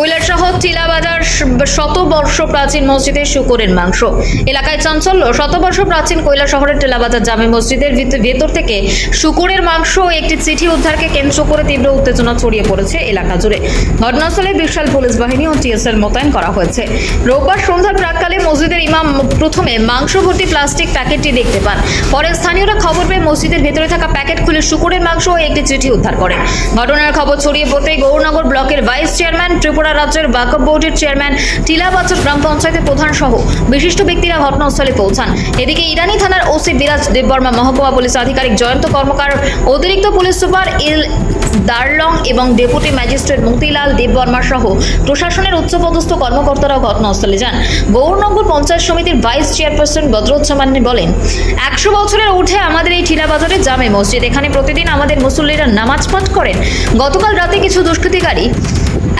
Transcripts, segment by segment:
কৈলাসহর, টিলাবাজার শত বর্ষ প্রাচীন মসজিদের শুকরের মাংস। এলাকায় চাঞ্চল্য শত বর্ষ প্রাচীন কৈলা শহরের টিলাবাজার জামে মসজিদের ভিত- ভেতর থেকে শুকরের মাংস ও একটি চিঠি উদ্ধারকে কেন্দ্র করে তীব্র উত্তেজনা ছড়িয়ে পড়েছে এলাকা জুড়ে। ঘটনাস্থলে বিশাল পুলিশ বাহিনী ও টিএসএল মোতায়েন করা হয়েছে। রোববার সন্ধ্যার প্রাককালে মসজিদের ইমাম প্রথমে মাংস ভর্তি প্লাস্টিক প্যাকেটটি দেখতে পান। পরে স্থানীয়রা খবর পেয়ে মসজিদের ভেতরে থাকা প্যাকেট খুলে শুকরের মাংস ও একটি চিঠি উদ্ধার করেন। ঘটনার খবর ছড়িয়ে পড়তেই গৌরনগর ব্লকের ভাইস চেয়ারম্যান ত্রিপুরা রাজ্যের বাকব বোর্ডের চেয়ারম্যান টিলাবাচর গ্রাম পঞ্চায়েতের প্রধান সহ বিশিষ্ট ব্যক্তিরা ঘটনাস্থলে পৌঁছান। এদিকে ইরানি থানার ওসি বিরাজ দেববর্মা মহকুমা পুলিশ আধিকারিক জয়ন্ত কর্মকার, অতিরিক্ত পুলিশ সুপার ইল দারলং এবং ডেপুটি ম্যাজিস্ট্রেট মতিলাল দেববর্মা সহ প্রশাসনের উচ্চপদস্থ কর্মকর্তারাও ঘটনাস্থলে যান। গৌরনগর পঞ্চায়েত সমিতির ভাইস চেয়ারপারসন বদরুজ্জামানি বলেন, একশো বছরের উঠে আমাদের এই ঠিলাবাজারে জামে মসজিদ। এখানে প্রতিদিন আমাদের মুসল্লিরা নামাজ পাঠ করেন। গতকাল রাতে কিছু দুষ্কৃতিকারী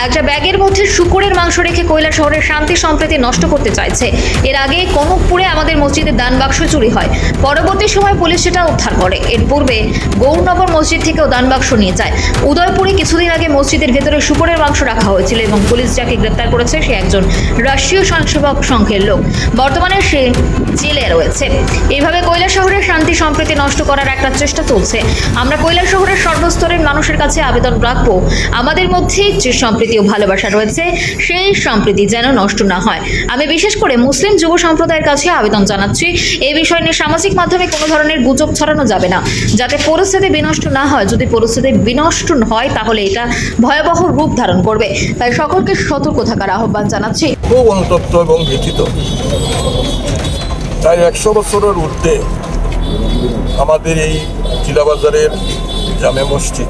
একটা ব্যাগের মধ্যে শুকুরের মাংস রেখে কৈলা শহরের শান্তি সম্প্রীতি নষ্ট করতে চাইছে। এর আগে কনকপুরে আমাদের মসজিদের দান বাক্স চুরি হয়। পরবর্তী সময় পুলিশ সেটা উদ্ধার করে। এর পূর্বে গৌরনগর মসজিদ থেকেও দান বাক্স নিয়ে যায়। উদয়পুরে কিছুদিন আগে মসজিদের ভেতরে শুকুরের মাংস রাখা হয়েছিল এবং পুলিশ যাকে গ্রেপ্তার করেছে, সে একজন রাষ্ট্রীয় স্বয়ংসেবক সংঘের লোক। বর্তমানে সে জেলে রয়েছে। এইভাবে কৈলা শহরের শান্তি সম্প্রীতি নষ্ট করার একটা চেষ্টা চলছে। আমরা কৈলা শহরের সর্বস্তরের মানুষের কাছে আবেদন রাখব। আমাদের মধ্যে যে সম্প্রীতি ও ভালোবাসা রয়েছে, সেই সম্প্রীতি যেন নষ্ট না হয়। আমি বিশেষ করে মুসলিম যুব সম্প্রদায়ের কাছে আবেদন জানাচ্ছি এই বিষয় নিয়ে সামাজিক মাধ্যমে কোনো ধরনের গুজব ছড়ানো যাবে না। যাতে পরিস্থিতি বিনষ্ট না হয়, যদি পরিস্থিতি বিনষ্ট হয়, তাহলে এটা ভয়াবহ রূপ ধারণ করবে। তাই সকলকে সতর্ক থাকার আহ্বান জানাচ্ছি। খুব অনুতপ্ত এবং ব্যথিত তাই একশো বছরের ঊর্ধ্বে আমাদের এই চিলাবাজারের জামে মসজিদ,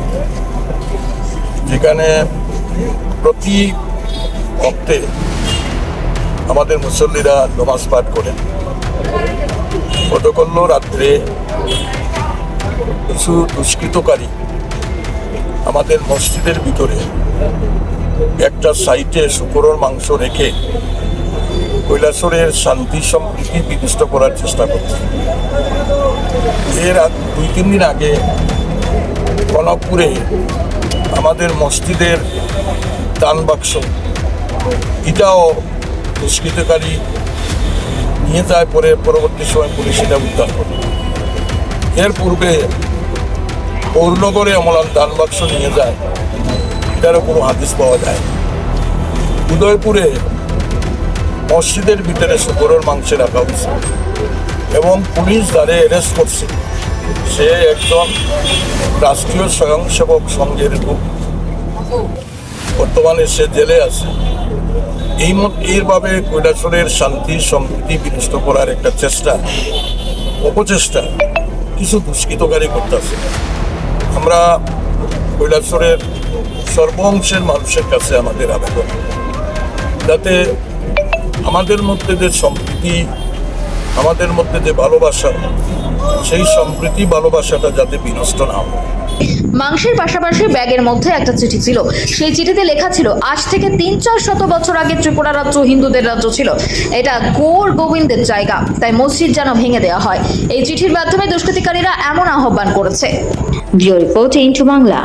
যেখানে প্রতি অক্টে আমাদের মুসল্লিরা নমাজ পাঠ করেন। গতকাল রাত্রে কিছু দুষ্কৃতকারী আমাদের মসজিদের ভিতরে একটা সাইটে শুকরের মাংস রেখে কৈলাসরের শান্তি সম্প্রীতি বিনষ্ট করার চেষ্টা করছে। এর দুই তিন দিন আগে কনকপুরে আমাদের মসজিদের দান বাক্স। এটাও দুষ্কৃতকারী নিয়ে যায় পরে পরবর্তী সময় পুলিশ এটা উদ্ধার করে। এর পূর্বে পৌরনগরে অমলান দান বাক্স নিয়ে যায়। এটারও কোনো হাদিস পাওয়া যায়। উদয়পুরে মসজিদের ভিতরে শুকরের মাংস রাখা হয়েছে এবং পুলিশ দ্বারে অ্যারেস্ট করছে। সে একজন রাষ্ট্রীয় স্বয়ংসেবক সংঘের লোক। বর্তমানে সে জেলে আছে। এই এইভাবে কৈলাসরের শান্তি, সম্প্রীতি বিনষ্ট করার একটা চেষ্টা, অপচেষ্টা কিছু দুষ্কৃতকারী করতেছে। আমরা কৈলাসরের সর্বংশের মানুষের কাছে আমাদের আবেদন। যাতে আমাদের মধ্যে যে সম্প্রীতি আমাদের মধ্যে যে ভালোবাসা সেই সম্প্রীতি ভালোবাসাটা যাতে বিনষ্ট না হয়। মাংসের পাশাপাশি ব্যাগের মধ্যে একটা চিঠি ছিল। সেই চিঠিতে লেখা ছিল আজ থেকে তিন চার শত বছর আগে ত্রিপুরা রাজ্য হিন্দুদের রাজ্য ছিল। এটা গৌর গোবিন্দের জায়গা তাই মসজিদ যেন ভেঙে দেওয়া হয়। এই চিঠির মাধ্যমে দুষ্কৃতিকারীরা এমন আহ্বান করেছে। Report into Bangla